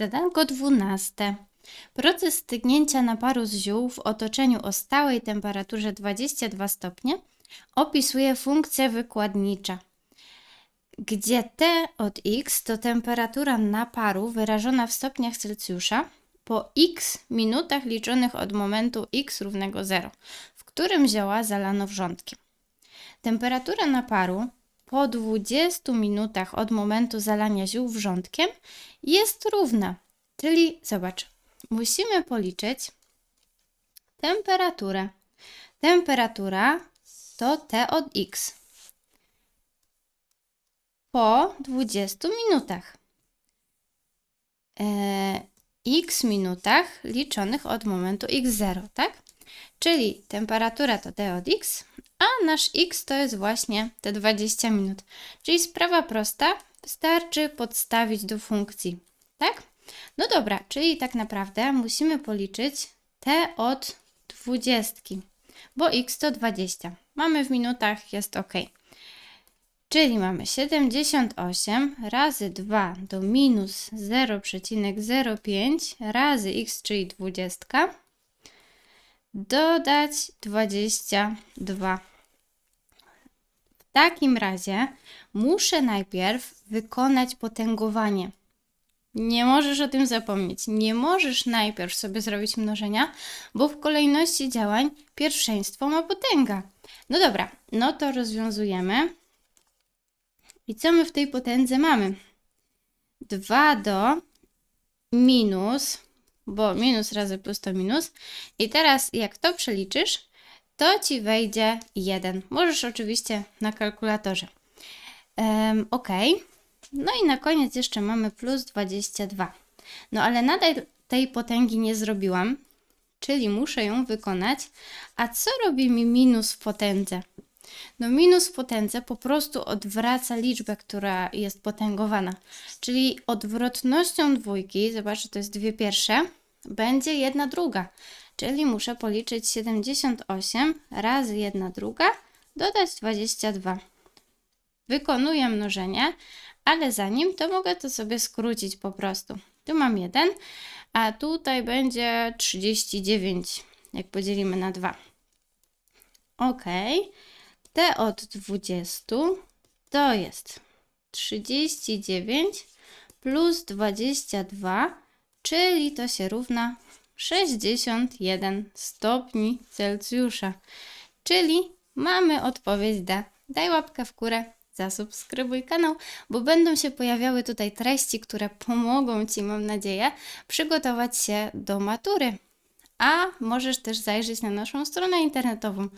Zadanko 12. Proces stygnięcia naparu z ziół w otoczeniu o stałej temperaturze 22 stopnie opisuje funkcja wykładnicza, gdzie T od x to temperatura naparu wyrażona w stopniach Celsjusza po x minutach liczonych od momentu x równego 0, w którym zioła zalano wrzątkiem. Temperatura naparu po 20 minutach od momentu zalania ziół wrzątkiem jest równa. Czyli zobacz, musimy policzyć temperaturę. Temperatura to T od x po 20 minutach. E, x minutach liczonych od momentu x0, tak? Czyli temperatura to T od x, a nasz x to jest właśnie te 20 minut. Czyli sprawa prosta, wystarczy podstawić do funkcji, tak? No dobra, czyli tak naprawdę musimy policzyć t od 20, bo x to 20. Mamy w minutach, jest ok. Czyli mamy 78 razy 2 do minus 0,05 razy x, czyli 20, dodać 22. W takim razie muszę najpierw wykonać potęgowanie. Nie możesz o tym zapomnieć. Nie możesz najpierw sobie zrobić mnożenia, bo w kolejności działań pierwszeństwo ma potęga. No dobra, no to rozwiązujemy. I co my w tej potędze mamy? 2 do minus, bo minus razy plus to minus. I teraz jak to przeliczysz, to ci wejdzie 1. Możesz oczywiście na kalkulatorze. Um, ok. No i na koniec jeszcze mamy plus 22. No ale nadal tej potęgi nie zrobiłam, czyli muszę ją wykonać. A co robi mi minus w potędze? No minus w potędze po prostu odwraca liczbę, która jest potęgowana. Czyli odwrotnością dwójki, zobaczcie, to jest dwie pierwsze, będzie jedna druga. Czyli muszę policzyć 78 razy jedna druga, dodać 22. Wykonuję mnożenie, ale zanim to mogę to sobie skrócić po prostu. Tu mam 1, a tutaj będzie 39, jak podzielimy na 2. Ok, T od 20 to jest 39 plus 22, czyli to się równa 61 stopni Celsjusza. Czyli mamy odpowiedź D. Daj łapkę w górę zasubskrybuj kanał, bo będą się pojawiały tutaj treści, które pomogą Ci, mam nadzieję, przygotować się do matury. A możesz też zajrzeć na naszą stronę internetową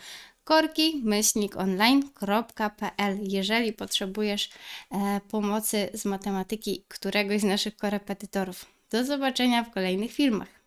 korki-online.pl jeżeli potrzebujesz e, pomocy z matematyki któregoś z naszych korepetytorów. Do zobaczenia w kolejnych filmach.